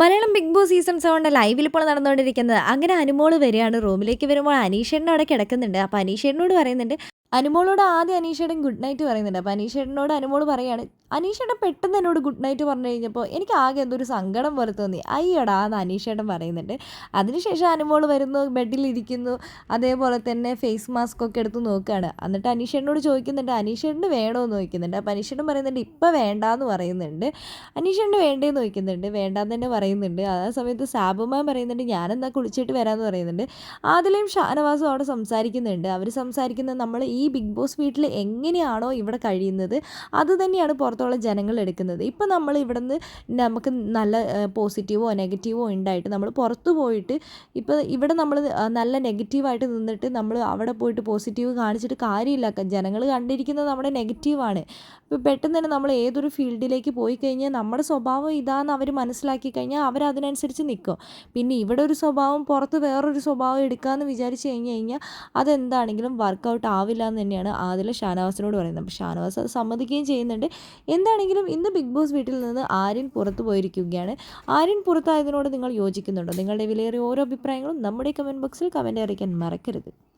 Malayalam Bigg Boss season സെവന്റെ ലൈവിൽ ഇപ്പോൾ നടന്നുകൊണ്ടിരിക്കുന്നത്. അങ്ങനെ അനുമോൾ വരികയാണ്. റൂമിലേക്ക് വരുമ്പോൾ അനീഷേട്ടൻ അവിടെ കിടക്കുന്നുണ്ട്. അപ്പോൾ അനീഷേട്ടനോട് പറയുന്നുണ്ട് അനുമോളോട് ആദ്യം അനീഷേട്ടൻ ഗുഡ് നൈറ്റ് പറയുന്നുണ്ട്. അപ്പോൾ അനീഷേട്ടനോട് അനുമോൾ പറയുകയാണ് അനീഷേട്ടൻ പെട്ടെന്ന് എന്നോട് ഗുഡ് നൈറ്റ് പറഞ്ഞു കഴിഞ്ഞപ്പോൾ എനിക്ക് ആകെ എന്തൊരു സങ്കടം പോലെ തോന്നി. അയ്യടാ എന്ന് അനീഷേട്ടൻ പറയുന്നുണ്ട്. അതിനുശേഷം അനുമോൾ വരുന്നു ബെഡിലിരിക്കുന്നു അതേപോലെ തന്നെ ഫേസ് മാസ്ക് ഒക്കെ എടുത്ത് നോക്കുകയാണ്. എന്നിട്ട് അനീഷേട്ടനോട് ചോദിക്കുന്നുണ്ട് അനീഷേട്ടന് വേണമെന്ന് ചോദിക്കുന്നുണ്ട്. അപ്പോൾ അനീഷേട്ടൻ പറയുന്നുണ്ട് ഇപ്പം വേണ്ടാന്ന് പറയുന്നുണ്ട്. അനീഷേട്ടന് വേണ്ടേന്ന് ചോദിക്കുന്നുണ്ട്. വേണ്ടാന്ന് തന്നെ പറയുന്നുണ്ട്. ആ സമയത്ത് സാബുമാൻ പറയുന്നുണ്ട് ഞാനെന്താ കുളിച്ചിട്ട് വരാമെന്ന് പറയുന്നുണ്ട്. ആദിലയും ഷാനവാസും അവിടെ സംസാരിക്കുന്നുണ്ട്. അവർ സംസാരിക്കുന്നത് നമ്മൾ ഈ ബിഗ് ബോസ് വീട്ടിൽ എങ്ങനെയാണോ ഇവിടെ കഴിയുന്നത് അത് തന്നെയാണ് പുറത്തുള്ള ജനങ്ങൾ എടുക്കുന്നത്. ഇപ്പം നമ്മൾ ഇവിടെ നിന്ന് നമുക്ക് നല്ല പോസിറ്റീവോ നെഗറ്റീവോ ഉണ്ടായിട്ട് നമ്മൾ പുറത്തു പോയിട്ട് ഇപ്പോൾ ഇവിടെ നമ്മൾ നല്ല നെഗറ്റീവായിട്ട് നിന്നിട്ട് നമ്മൾ അവിടെ പോയിട്ട് പോസിറ്റീവ് കാണിച്ചിട്ട് കാര്യമില്ല. ജനങ്ങൾ കണ്ടിരിക്കുന്നത് നമ്മുടെ നെഗറ്റീവാണ്. ഇപ്പോൾ പെട്ടെന്ന് തന്നെ നമ്മൾ ഏതൊരു ഫീൽഡിലേക്ക് പോയി കഴിഞ്ഞാൽ നമ്മുടെ സ്വഭാവം ഇതാന്ന് അവർ മനസ്സിലാക്കി കഴിഞ്ഞാൽ അവരതിനനുസരിച്ച് നിൽക്കും. പിന്നെ ഇവിടെ ഒരു സ്വഭാവം പുറത്ത് വേറൊരു സ്വഭാവം എടുക്കാമെന്ന് വിചാരിച്ച് കഴിഞ്ഞ് കഴിഞ്ഞാൽ അതെന്താണെങ്കിലും വർക്കൗട്ട് ആവില്ല എന്ന് തന്നെയാണ് ആദില ഷാനവാസിനോട് പറയുന്നത്. അപ്പോൾ ഷാനവാസ് അത് സമ്മതിക്കുകയും ചെയ്യുന്നുണ്ട്. എന്താണെങ്കിലും ഇന്ന് ബിഗ് ബോസ് വീട്ടിൽ നിന്ന് ആര്യൻ പുറത്തു പോയിരിക്കുകയാണ്. ആര്യൻ പുറത്തായതിനോട് നിങ്ങൾ യോജിക്കുന്നുണ്ടോ? നിങ്ങളുടെ വിലയേറിയ ഓരോ അഭിപ്രായങ്ങളും നമ്മുടെ കമന്റ് ബോക്സിൽ കമന്റ് അറിയിക്കാൻ മറക്കരുത്.